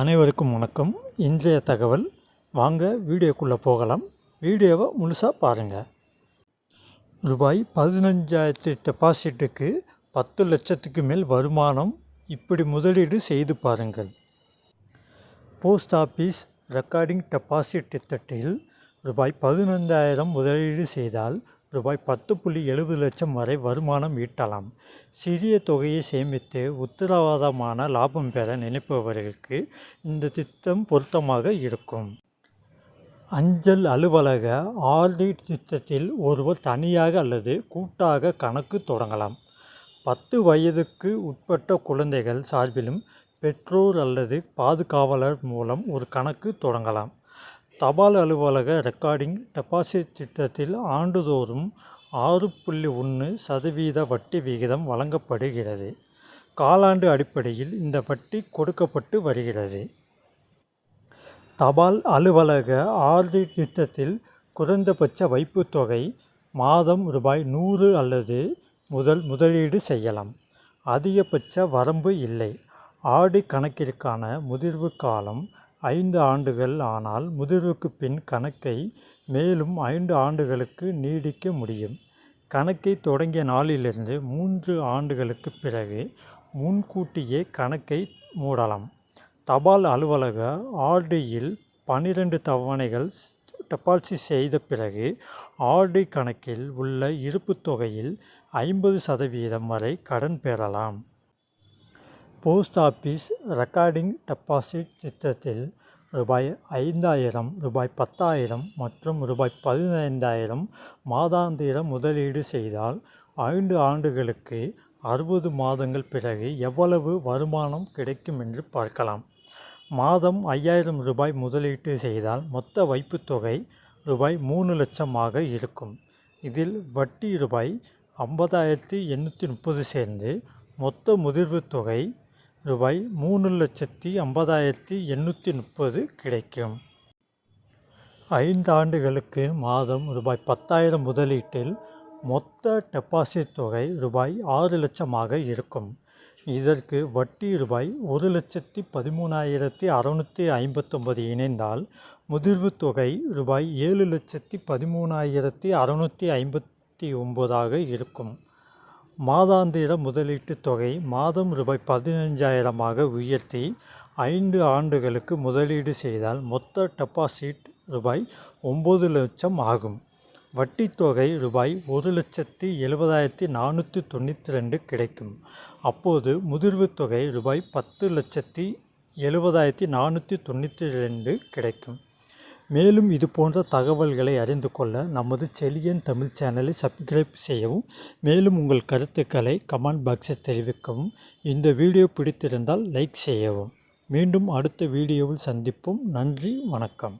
அனைவருக்கும் வணக்கம். இன்றைய தகவல் வாங்க வீடியோக்குள்ளே போகலாம். வீடியோவை முழுசாக பாருங்கள் ரூபாய் பதினஞ்சாயிரத்து டெபாசிட்டுக்கு பத்து லட்சத்துக்கு மேல் வருமானம் இப்படி முதலீடு செய்து பாருங்கள். போஸ்ட் ஆஃபீஸ் ரெக்கார்டிங் டெபாசிட் திட்டத்தில் ரூபாய் பதினைந்தாயிரம் முதலீடு செய்தால் ரூபாய் பத்து புள்ளி எழுபது லட்சம் வரை வருமானம் ஈட்டலாம். சிறிய தொகையை சேமித்து உத்தரவாதமான லாபம் பெற நினைப்பவர்களுக்கு இந்த திட்டம் பொருத்தமாக இருக்கும். அஞ்சல் அலுவலக ஆர்டி திட்டத்தில் ஒருவர் தனியாக அல்லது கூட்டாக கணக்கு தொடங்கலாம். பத்து வயதுக்கு உட்பட்ட குழந்தைகள் சார்பிலும் பெற்றோர் அல்லது பாதுகாவலர் மூலம் ஒரு கணக்கு தொடங்கலாம். தபால் அலுவலக ரெக்கார்டிங் டெபாசிட் திட்டத்தில் ஆண்டுதோறும் ஆறு புள்ளி ஒன்று சதவீத வட்டி விகிதம் வழங்கப்படுகிறது. காலாண்டு அடிப்படையில் இந்த வட்டி கொடுக்கப்பட்டு வருகிறது. தபால் அலுவலக ஆர்டி திட்டத்தில் குறைந்தபட்ச வைப்புத் தொகை மாதம் ரூபாய் நூறு அல்லது முதல் முதலீடு செய்யலாம். அதிகபட்ச வரம்பு இல்லை. ஆடி கணக்கிற்கான முதிர்வு காலம் ஐந்து ஆண்டுகள் ஆனால் முதிர்வுக்கு பின் கணக்கை மேலும் ஐந்து ஆண்டுகளுக்கு நீடிக்க முடியும். கணக்கை தொடங்கிய நாளிலிருந்து மூன்று ஆண்டுகளுக்கு பிறகு முன்கூட்டியே கணக்கை மூடலாம். தபால் அலுவலக ஆர்டியில் பன்னிரெண்டு தவணைகள் டெபாசிட் செய்த பிறகு ஆர்டி கணக்கில் உள்ள இருப்புத் தொகையில் ஐம்பது சதவீதம் வரை கடன் பெறலாம். போஸ்ட் ஆஃபீஸ் ரெக்கார்டிங் டெபாசிட் திட்டத்தில் ரூபாய் ஐந்தாயிரம் ரூபாய் பத்தாயிரம் மற்றும் ரூபாய் பதினைந்தாயிரம் மாதாந்திர முதலீடு செய்தால் ஐந்து ஆண்டுகளுக்கு அறுபது மாதங்கள் பிறகு எவ்வளவு வருமானம் கிடைக்கும் என்று பார்க்கலாம். மாதம் ஐயாயிரம் ரூபாய் முதலீட்டு செய்தால் மொத்த வைப்புத் தொகை ரூபாய் மூணு லட்சமாக இருக்கும். இதில் வட்டி ரூபாய் ஐம்பதாயிரத்தி எண்ணூற்றி முப்பது சேர்ந்து மொத்த முதிர்வுத் தொகை ரூபாய் மூணு லட்சத்தி ஐம்பதாயிரத்தி எண்ணூற்றி முப்பது கிடைக்கும். ஐந்து ஆண்டுகளுக்கு மாதம் ரூபாய் பத்தாயிரம் முதலீட்டில் மொத்த டெபாசிட் தொகை ரூபாய் ஆறு லட்சமாக இருக்கும். இதற்கு வட்டி ரூபாய் ஒரு லட்சத்தி பதிமூணாயிரத்தி அறநூற்றி ஐம்பத்தொம்பது இணைந்தால் முதிர்வு தொகை ரூபாய் ஏழு லட்சத்தி பதிமூணாயிரத்தி அறநூற்றி ஐம்பத்தி ஒம்பதாக இருக்கும். மாதாந்திர முதலீட்டுத் தொகை மாதம் ரூபாய் பதினஞ்சாயிரமாக உயர்த்தி ஐந்து ஆண்டுகளுக்கு முதலீடு செய்தால் மொத்த டெபாசிட் ரூபாய் ஒம்பது லட்சம் ஆகும். வட்டித் தொகை ரூபாய் ஒரு லட்சத்தி எழுபதாயிரத்தி நானூற்றி தொண்ணூற்றி ரெண்டு கிடைக்கும். அப்போது முதிர்வுத் தொகை ரூபாய் பத்து லட்சத்தி எழுபதாயிரத்தி நானூற்றி தொண்ணூற்றி ரெண்டு கிடைக்கும். மேலும் இது போன்ற தகவல்களை அறிந்து கொள்ள நமது செலியன் தமிழ் சேனலை சப்ஸ்கிரைப் செய்யவும் மேலும் உங்கள் கருத்துக்களை கமெண்ட் பாக்ஸில் தெரிவிக்கவும். இந்த வீடியோ பிடித்திருந்தால் லைக் செய்யவும். மீண்டும் அடுத்த வீடியோவில் சந்திப்போம். நன்றி வணக்கம்.